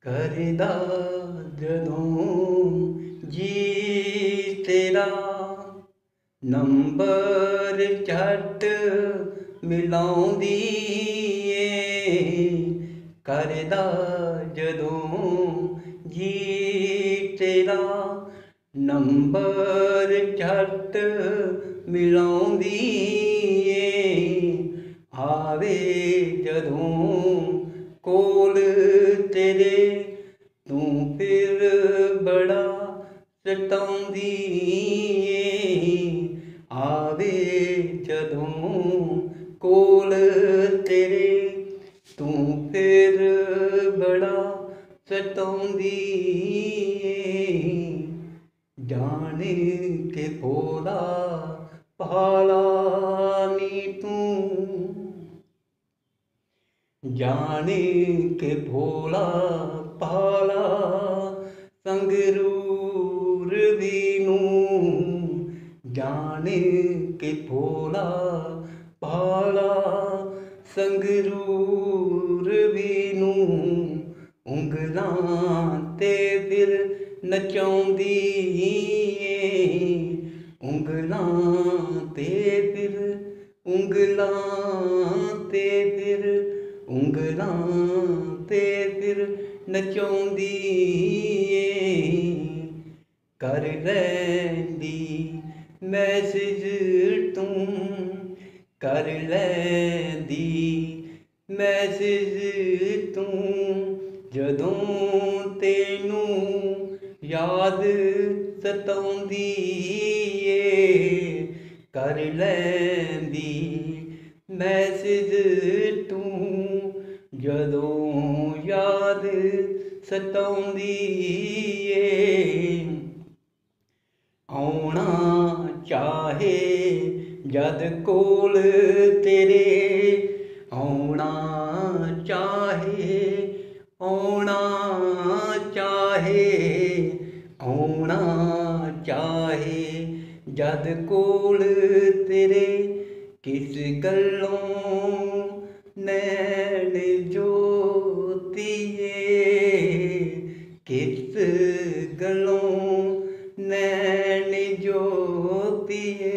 ਕਰਦਾ ਜਦੋਂ ਜੀ ਤੇਰਾ। ਨੰਬਰ ਝੱਟ ਮਿਲਾਉਂਦੀ ਏ। ਕਰਦਾ ਜਦੋਂ ਜੀ ਤੇਰਾ। ਨੰਬਰ ਝੱਟ ਮਿਲਾਉਂਦੀ ਏ। ਆਵੇ ਜਦੋਂ ਕੋਲ ਤੇਰੇ, ਤੂੰ ਫਿਰ ਬੜਾ ਸਤਾਉਂਦੀ ਏ। ਆਵੇ ਜਦੋਂ ਕੋਲ ਤੇਰੇ, ਤੂੰ ਫਿਰ ਬੜਾ ਸਤਾਉਂਦੀ ਏ। ਜਾਣੇ ਕੇ ਭੋਲਾ ਪਾਲਾ ਨੀ ਤੂੰ ਜਾਣੇ ਕੇ ਭੋਲਾ ਭਾਲਾ ਸੰਗਰੂਰ ਵੀ ਨੂੰ। ਜਾਣੇ ਕੇ ਭੋਲਾ ਭਾਲਾ ਸੰਗਰੂਰ ਵੀ ਨੂੰ। ਉਂਗਲਾਂ ਤੇ ਫਿਰ ਨਚਾਉਂਦੀ ਉਂਗਲਾਂ ਤੇ ਫਿਰ ਨਚਾਉਂਦੀ ਏ। ਕਰ ਲੈਂਦੀ ਮੈਸੇਜ ਤੂੰ, ਕਰ ਲੈਂਦੀ ਮੈਸੇਜ ਤੂੰ। ਜਦੋਂ ਤੈਨੂੰ ਯਾਦ ਸਤਾਉਂਦੀ ਏ, ਕਰ ਲੈਂਦੀ ਮੈਸੇਜ ਤੂੰ। ਜਦੋਂ ਯਾਦ ਸਤਾਉਂਦੀ ਏ। ਆਉਣਾ ਚਾਹੇ ਜਦ ਕੋਲ ਤੇਰੇ। ਆਉਣਾ ਚਾਹੇ ਆਉਣਾ ਚਾਹੇ ਆਉਣਾ ਚਾਹੇ ਜਦ ਕੋਲ ਤੇਰੇ। ਕਿਸ ਗੱਲੋਂ ਨੈਣ ਜੋਤੀਏ ਕਿਸ ਗੱਲੋਂ ਨੈਣ ਜੋਤੀਏ।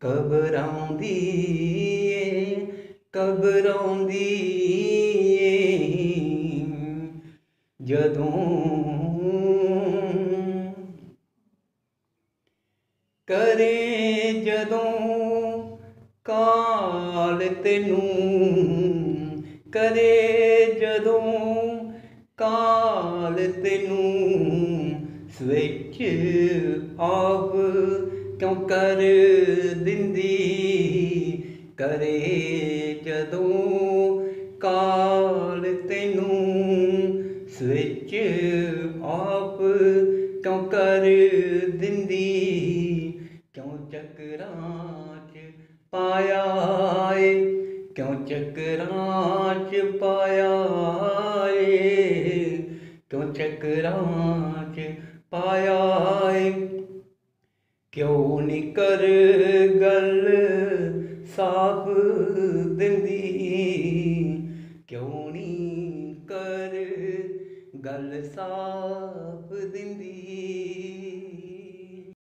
ਕਬਰਾਉਂਦੀ ਏ ਕਬਰਾਉਂਦੀ ਏ ਜਦੋਂ ਕਰੇ, ਜਦੋਂ ਕਾਲ ਤੈਨੂੰ ਕਰੇ। ਜਦੋਂ ਕਾਲ ਤੈਨੂੰ ਸਵਿਚ ਆਪ ਕਿਉਂ ਕਰ ਦਿੰਦੀ? ਕਰੇ ਜਦੋਂ ਕਾਲ ਤੈਨੂੰ ਸਵਿਚ ਆਪ ਕਿਉਂ ਕਰ ਦਿੰਦੀ? ਕਿਉਂ ਚੱਕਰਾਂ 'ਚ ਪਾਇਆ ਏ ਕਿਉਂ ਚੱਕਰਾਂ 'ਚ ਪਾਇਆ ਏ? ਕਿਉਂ ਚੱਕਰਾਂ 'ਚ ਪਾਇਆ ਏ? ਕਿਉਂ ਨਹੀਂ ਕਰ ਗੱਲ ਸਾਫ਼ ਦਿੰਦੀ? ਕਿਉਂ ਨੀ ਕਰ ਗੱਲ ਸਾਫ਼